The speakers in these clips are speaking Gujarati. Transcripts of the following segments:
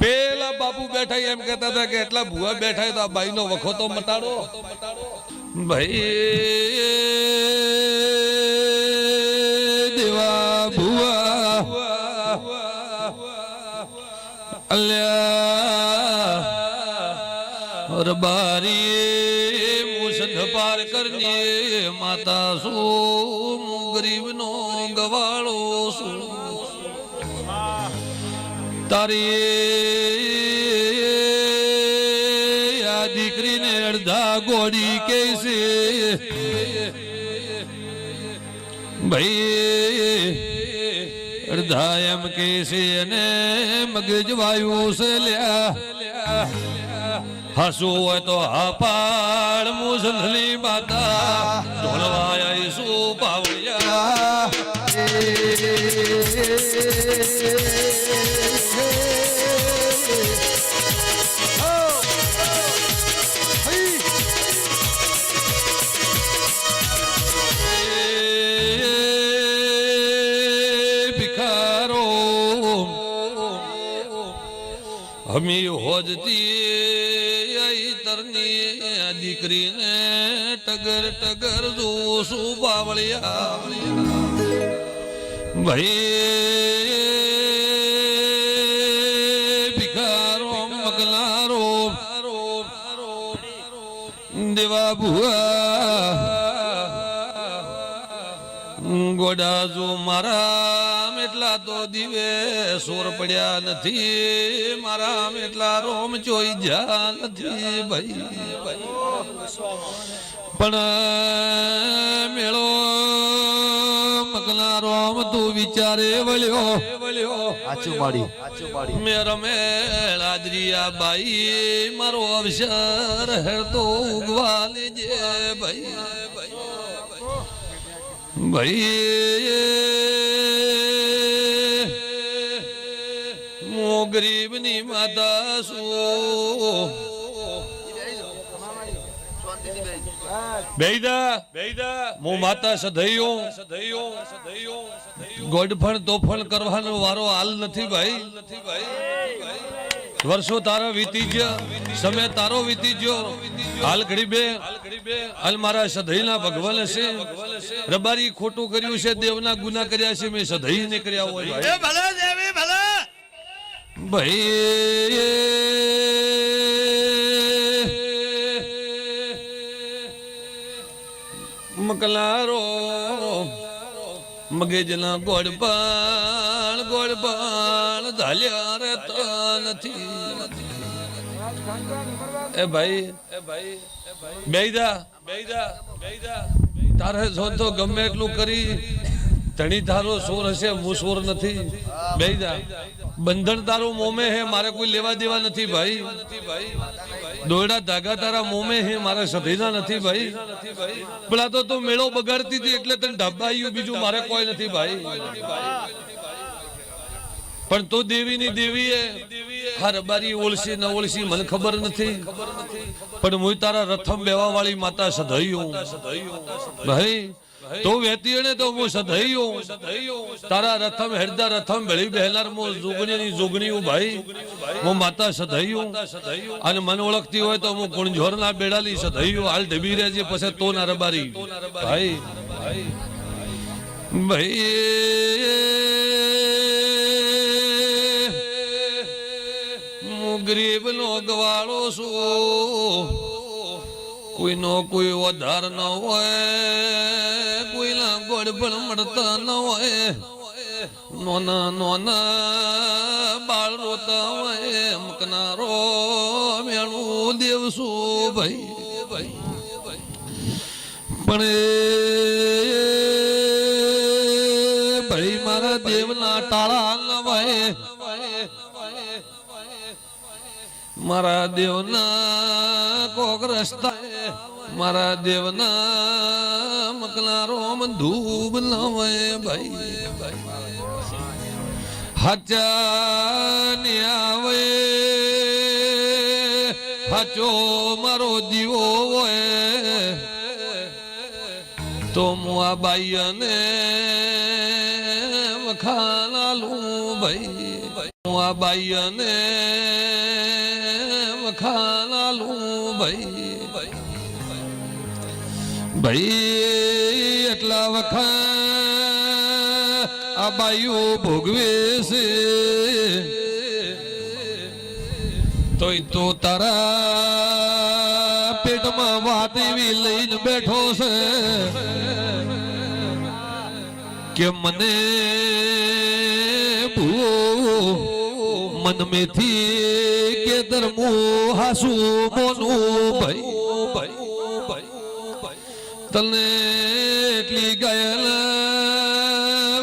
પેલા બાપુ બેઠા એમ કહેતા હતા કે એટલા ભુવા બેઠા તો આ બાઈનો વખો તો મટાડો. ભાઈ દેવા ભૂવા. અલ્યા રબારી મુસદ પાર કરને માતા શું તારી આ દીકરીને અડધા ગોળી કે છે ભાઈ, અડધા એમ કે છે અને મગજ વાયુ છે લ્યા. હસવું હોય તો હપાડ મુસલી માતા. ઢોલવાયા શું હમી હોજતી તરની દીકરીને ટગર ટગર જોશું બાવળિયા. ભાઈ ભિખારો, મગલારો, દેવા ભુઆ ગોડા જો મારા એટલા તો દિવે સોર પડ્યા નથી. મારા એટલા રોમ ચોઈ જા નથી ભાઈ પણ મેળો મગલા રોમ તું વિચારે વળ્યો વળ્યો આચું માડી આચું માડી મેં રમેલ આદરિયા બાઈ મારો અવસર હેરતો ઉગવા લેજે ભાઈ. ભાઈ વર્ષો તારો વીતી ગયો, સમય તારો વીતી ગયો. હાલ ઘડી બે, હાલ મારા સધઈના ભગવાન છે રબારી ખોટું કર્યું છે, દેવના ગુના કર્યા છે, મેં સધઈ ને કર્યા હોય ભાઈ મકલારો, મગજના ગોળ પણ ગોળ પણ ધાલ્યા તો નથી. એ ભાઈ એ ભાઈ બેઈદા બેઈદા બેઈદા તારે તો ગમે એટલું કરી, ધણી તારો સોર હશે, હું સોર નથી. બેઈદા બંધન તારું મોમે હે, મારે કોઈ લેવા દેવા નથી ભાઈ. દોરડા ધાગા તારા મોમે હે, મારે સધીના નથી ભાઈ. પેલા તો તું મેળો બગાડતી હતી એટલે તને ઢબાયું બીજું મારે કોઈ નથી ભાઈ. પણ તું દેવી ની દેવી એ હા ઓળસી ન ઓળસી મને ખબર નથી. પણ હું તારા રથમ બેવા વાળી માતા સધૈયું. ભાઈ તો વેતી ને તો હું સધૈયો તારા રથમ હેરદા રથમ ભેળી બહેલાર મો જોગણી ની જોગણી હું ભાઈ. હું. માતા સધૈયો અને મને ઓળખતી હોય તો હું ગુણઝોર ના બેડાલી સધૈયો હાલ ઢબી રહેજે પછી તો ના રબારી. ભાઈ. ભાઈ. હું ગરીબ નો ગવાળો છું. કોઈનો કોઈ વધાર ન હોય કોઈના ગોળ પણ મળતા ન હોય નોના નોના બાળ રોતા હોય મકનારો મેણું દેવશું ભાઈ ભાઈ પણ એ ભાઈ મારા દેવના ટાળા લવાય મારા દેવના કોક રસ્તા મારા દેવના મકલા રોમ ધૂબ લવે ભાઈ આવે, હાચો મારો દીવો હોય. તો હું આ બાઈને વખાણાલું ભાઈ. હું આ બાઈ અને વખાણાલું ભાઈ. ભાઈ એટલા વખત આ બાઈઓ ભોગવે છે. તોય તો તારા પેટમાં વાત લઈને બેઠો છે કે મને ભૂ મન મેથી કે ધર્મો હાસુ મોનું ભાઈ. તને એટલી ગાયલ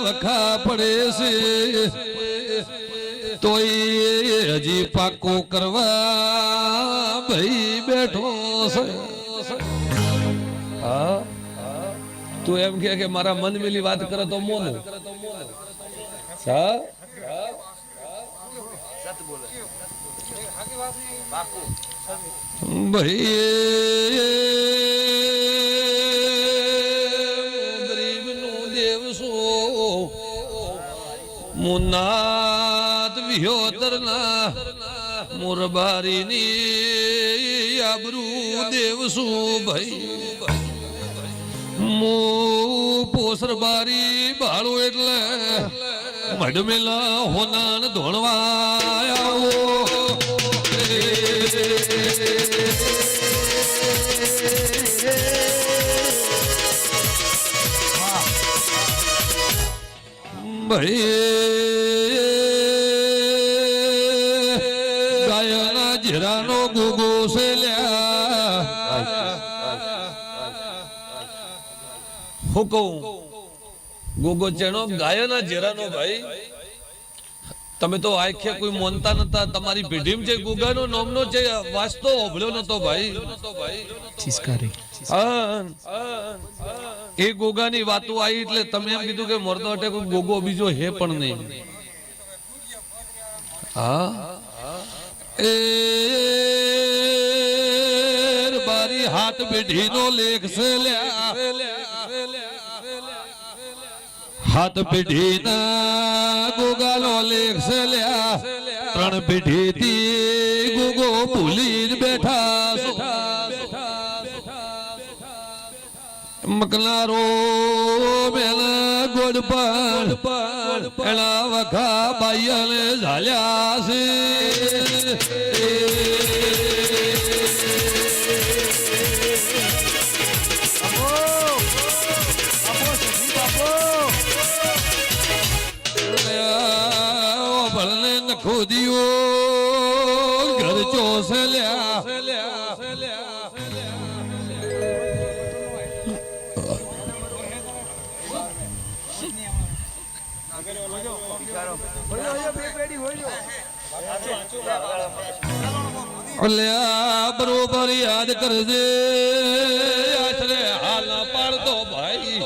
વખા પડે છે તોય હજી પાકો કરવા ભાઈ બેઠો છે હા તું એમ કે કે મારા મન મેલી વાત કરે તો મોનું હા ભાઈ મુનાત વિહોતરના મોરબારીની આબરૂ દેવ છું ભાઈ? મો પોસરબારી બાળો એટલે મડમેલા હોનાન ધોણવા આવો. ભાઈ હું કહું ગોગો ચેણો ગાયના જેરાનો ભાઈ તમે તો આખે કોઈ મોનતા નતા તમારી પેઢીમ જે ગોગાનો નામનો જે વાસ્તો ઓભળ્યો નતો ભાઈ. ચિસ્કારી. એ ગોગાની વાતો આવી એટલે તમે એમ કીધું કે મરતો અટે કોઈ ગોગો બીજો હે પણ નહીં. હા? એ બારી હાથ પેઢીનો લેખ છે લ્યા. હાથ પેઢીના ગોગાલો લેખ લ્યા ત્રણ પેઢીથી ગોગો ભૂલી બેઠા છો. મકનારો મેલા ગોડ પણ એના વખા બાઈયાને ઝાલ્યા છે દિયો ઘર ચોસલ્યા. બરોબર યાદ કરજે આશરે હાલ પાડતો ભાઈ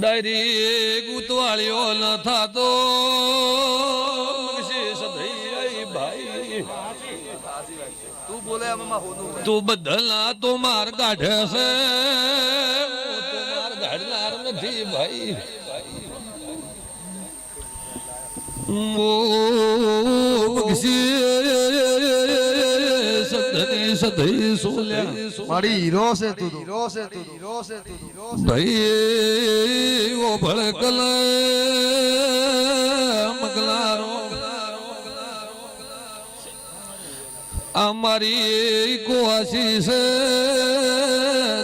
ડાયરી ગુતવાળીઓ ન થતો. તું બદલા તું તો માર કાઢે છે. માર કાઢનાર નથી ભાઈ. સદઈ સોલ્યા મારી હીરો છે તું હીરો છે તું હીરો છે તું હીરો ભાઈ ઓ ભડકલ મગલારો અમારી કોશી છે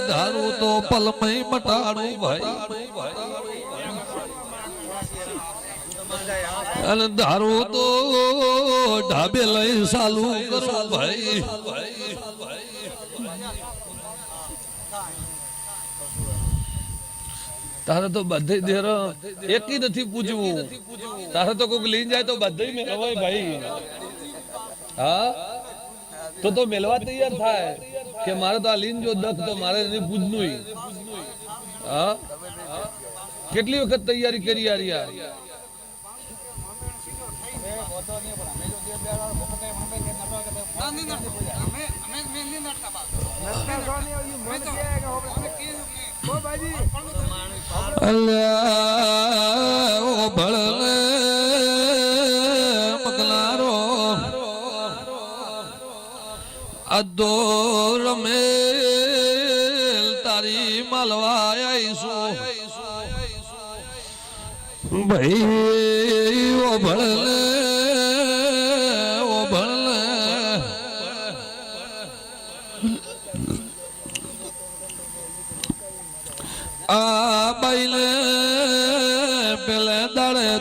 દારૂ તો પલમય મટાડું ભાઈ અને દારૂ તો ઢાબે લઈ ચાલુ કરો ભાઈ. તારે તો બધે દેર એક નથી પૂછવું તારે તો કોઈક લઈ જાય તો બધે મેળવાય ભાઈ. હા? તો તો મેળવા તૈયાર થાય. કે મારે તો આ લીન જો દખ તો મારે એની પૂજનું હા? કેટલી વખત તૈયારી કરી આ યાર અલ્યા ભળને પગલારો. અદો રમે તારી માલવા આઈશું. ભાઈ ઓ ભળને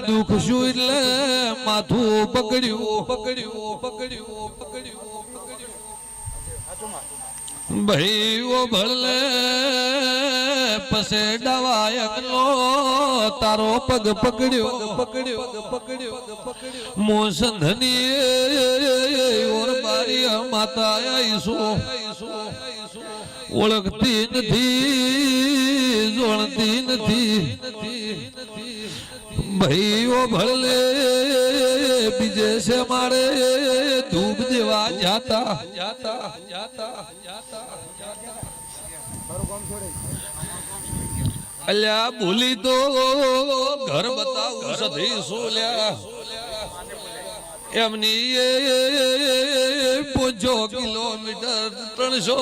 દુઃખ શું એટલે માથું પકડ્યું. પકડ્યું પકડ્યું પકડ્યું ભાઈ ઓ ભળલે પસે ડવાયકનો તારો પગ પકડ્યો. પકડ્યો પકડ્યો પકડ્યો મોસંધની ઓર બારી માતા આઈસો ઓળખતી નથી, જોણતી નથી. ભાઈઓ ભળલે બીજે છે મારે ધૂપ દેવા જાતા. જાતા જાતા જાતા અલ્યા ભૂલી તો ઘર બતાવું સધી સોલ્યા. એમની એ પૂજો કિલોમીટર ત્રણસો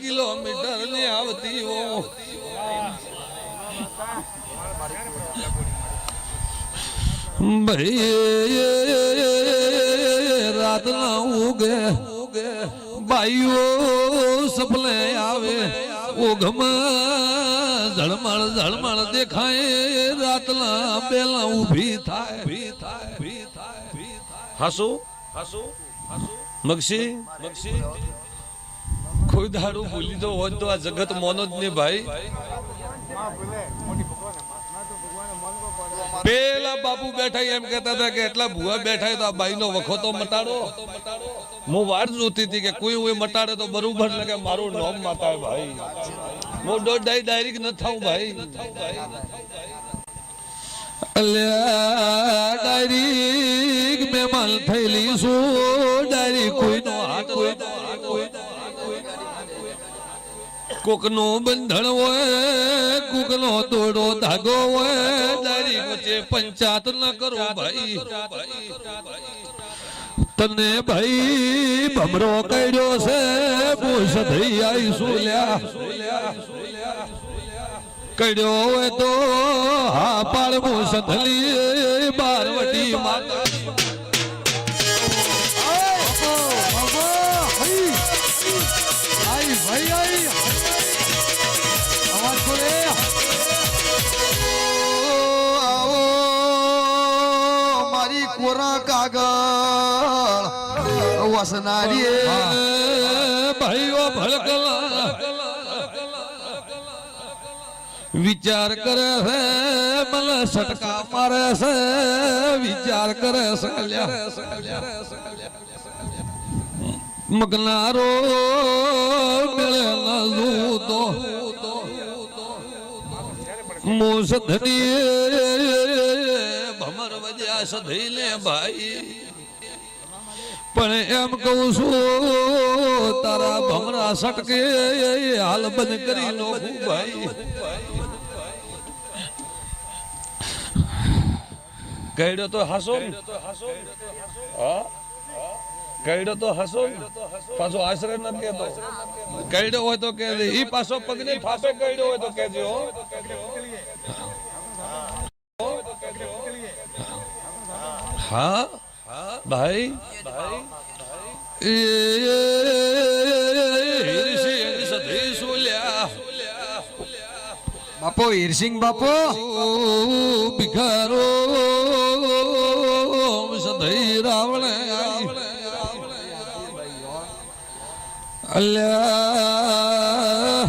કિલોમીટર ને આવતી હો ભાઈ રાતના ઉગે બાઈઓ સપલે આવે, ઓઘમાં ઝળમળ ઝળમળ દેખાય, રાતના પેલા ઊભી થાય. ભી થાય ભી થાય ભી થાય હાસુ? હાસુ મગસી મગસી કોઈ દાડું ભૂલી દો હોય તો આ જગત મોનો જ ને ભાઈ. પેલા બાપુ બેઠા એમ કહેતા હતા કે એટલા ભૂવા બેઠા તો આ બાઈ નો વખો તો મટાડો. હું વાત જોતી હતી કે કોઈ હું મટાડે તો બરોબર કે મારું નોમ મટાય ભાઈ. હું દોઢ ડાઈ ડાયરેક્ટ ન થાઉં ભાઈ. ડાયરેક્ટ બેમાલ થયેલી કોકનો બંધણ હોય, કોકનો દોડો ધાગો હોય, દારી વચ્ચે પંચાત ન કરો ભાઈ. તને ભાઈ ભમરો કર્યો છે પૂછ થઈ આઈ સુલ્યા કર્યો હોય તો હા પાડ મૂછ ધલી, બારવટી માતા. વસનારી ભાઈઓ ભડકલા વિચાર કરે છે મને સટકા મારે છે. વિચાર કરે છે મગનારો મેળે નાલું તો મોસધની ભમર વજ્યા સધીલે ભાઈ. પણ એમ કહું છું, તારા ભમરા સટકે હાલ બંધ કરી લો ભાઈ કઈડો તો હાસો? કઈડો તો હસો? પાછો આશ્રય ન કેતો કઈડો હોય તો કે ઈ પાછો પગની ફાફે કઈડો હોય તો કેજો હો. ભાઈ બાપો ઈરસિંગ બાપો. ભિખારો સધઈ રાવણે અલ્યા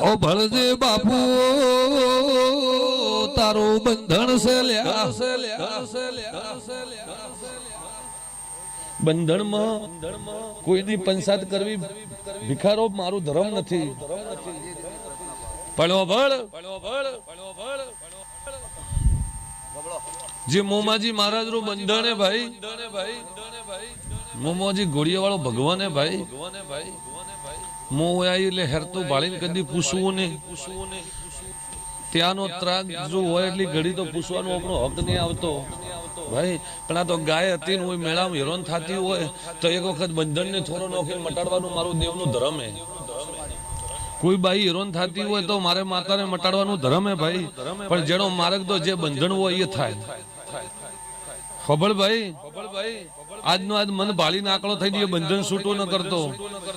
ઓ ભળજે બાપુ તારું બંધન છે લ્યા બંધનમાં કોઈની પંચાયત કરવી ભિખારો મારું ધર્મ નથી. જે મોમાજી મહારાજનું બંધન હે ભાઈ, મોમાજી ઘોડિયા વાળો ભગવાન હે ભાઈ. મો આવી એટલે તો ભાળીને કદી પૂછવું નહીં. ત્યાંનો ત્રાગ જો હોય એટલી ઘડી તો પૂછવાનો આપણો હક નહીં આવતો. ભાઈ પણ આ તો ગાય હતી ને હું મેળામાં હેરોન થતી હોય, તો એક વખત બંધનને થોડો નોખી મટાડવાનું મારું દેવનું ધર્મ હે. કોઈ બાઈ હેરોન થતી હોય તો મારે માતાને મટાડવાનું ધર્મ હે ભાઈ. પણ જેનો માર્ગ તો જે બંધન હોય એ થાય. ખબર ભાઈ? આજનો આજ મન ભાળી નાકળો થઈ ગયો, બંધન છૂટું ન કરતો.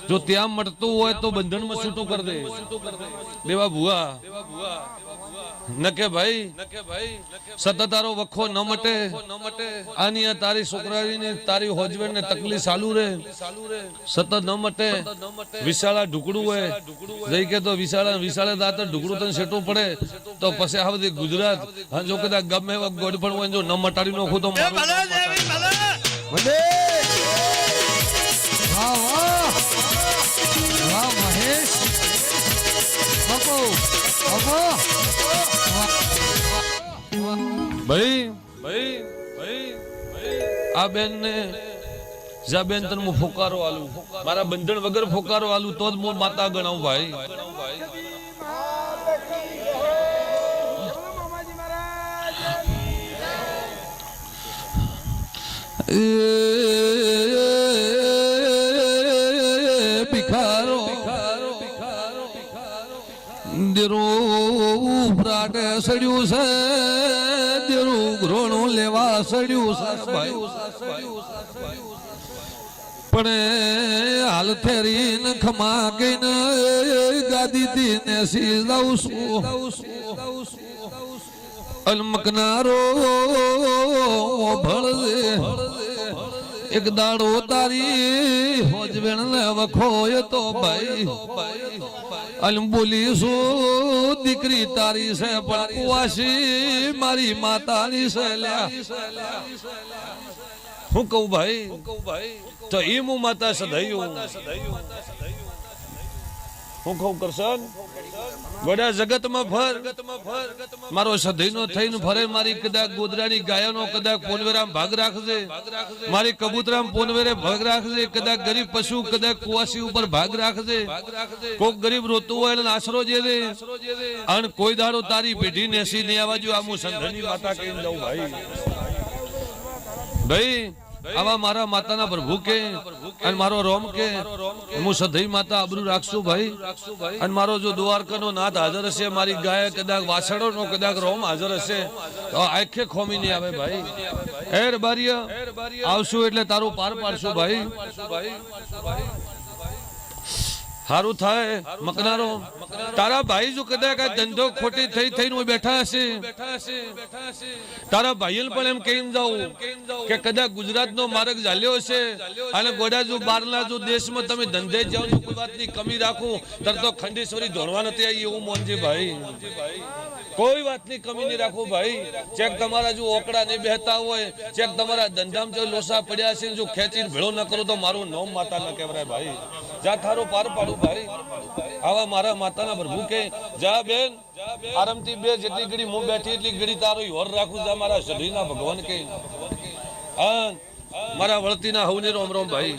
જો ત્યાં મટતું હોય તો બંધનમાં છૂટું કરી દે. દેવા ભુવા. ન કે ભાઈ સતત તારો વખો ન મટે આની આ તારી છોકરાની તારી હોજવેડ ને તકલીફ ચાલુ રે સતત ન મટે વિશાળા ઢુકડું હોય. જઈ કે તો વિશાળા વિશાળે દાતર ઢુકડું તને સેટવું પડે. તો પછી આ બધી ગુજરાત હા જો કદાચ ગમે એવા ગોડ પણ હોય જો ન મટાડી નાખું તો વાહ વાહ. વાહ મહેશ. બાપુ બાપુ. ભાઈ ભાઈ ભાઈ આ બેન ને જા બેન તને હું ફોકારો આલું. મારા બંધન વગર ફોકારો આલું તો જ હું માતા ગણાવું ભાઈ. એ લેવા સડ્યું પણ હાલ ફેરીને ખમા કઈને ગાદીથી ને સીધાવું છું. અલમકનારો ભળજે એક દાડો તારી હોજવેણ ને વખોય તો ભાઈ. અલમ બોલીશું દીકરી તારી છે, પણ કુવાસી મારી માતાની લે હું કહું ભાઈ, તો એ હું માતા સદાયું હું કહું કરશન ગોડા જગતમાં ફર મારો સધઈનો થઈને ફરે મારી કદાચ ગોદરાની ગાયોનો કદાચ પોનવેરામ ભાગ રાખજે. મારી કબૂતરામ પોનવેરે ભાગ રાખજે કદાચ ગરીબ પશુ કદાચ કુવાસી ઉપર ભાગ રાખજે. કોક ગરીબ રોતું હોય એને આશરો જે દે અને કોઈ દાડો તારી પેઢી નેસી નહીં આવવા જો આ સંધની માતા કહીને ભાઈ. ભાઈ આવા મારા માતાના પ્રભુ કે અને મારો રોમ કે હું સધઈ માતા આબરૂ રાખશું ભાઈ. અને મારો જો દ્વારકાનો નાથ હાજર હશે મારી ગાય કદાચ વાછડો નો કદાચ રોમ હાજર હશે તો આખે ખોમી નહીં આવે ભાઈ. હેર બારીયા આવશું એટલે તારું પાર પાડશું ભાઈ. સારું થાય મકનારો. તારા ભાઈ જો કદાચ આ ધંધો ખોટી થઈ થઈને હું બેઠા હશે. તારા ભાઈ પણ એમ કહીને જાઉં કે કદાચ ગુજરાતનો માર્ગ ચાલ્યો હશે અને ગોડા જો બહારના જો દેશમાં તમે ધંધે જાઓ છો, કોઈ વાતની કમી રાખું. તર તો ખંડેશ્વરી ધોળવા નથી આવી એવું મોનજી ભાઈ કોઈ વાતની કમી નહીં રાખો ભાઈ. ચેક તમારા જો ઓકડા નહીં બેહતા હોય ચેક તમારા ધંધામાં જો લોસા પડ્યા છે જો ખેંચીને ભેળો ન કરો તો મારું નોમ માતા ન કહેવાય ભાઈ. જા થારો પાર પાડું ભાઈ. આવા મારા માતાના પ્રભુ કે, જા બેન, આરામથી બે જેટલી ઘડી હું બેઠી એટલી ઘડી તારો યોર રાખું જા મારા શરીરના ભગવાન કે. હા, મારા વળતીના હવને રોમ રોમ ભાઈ.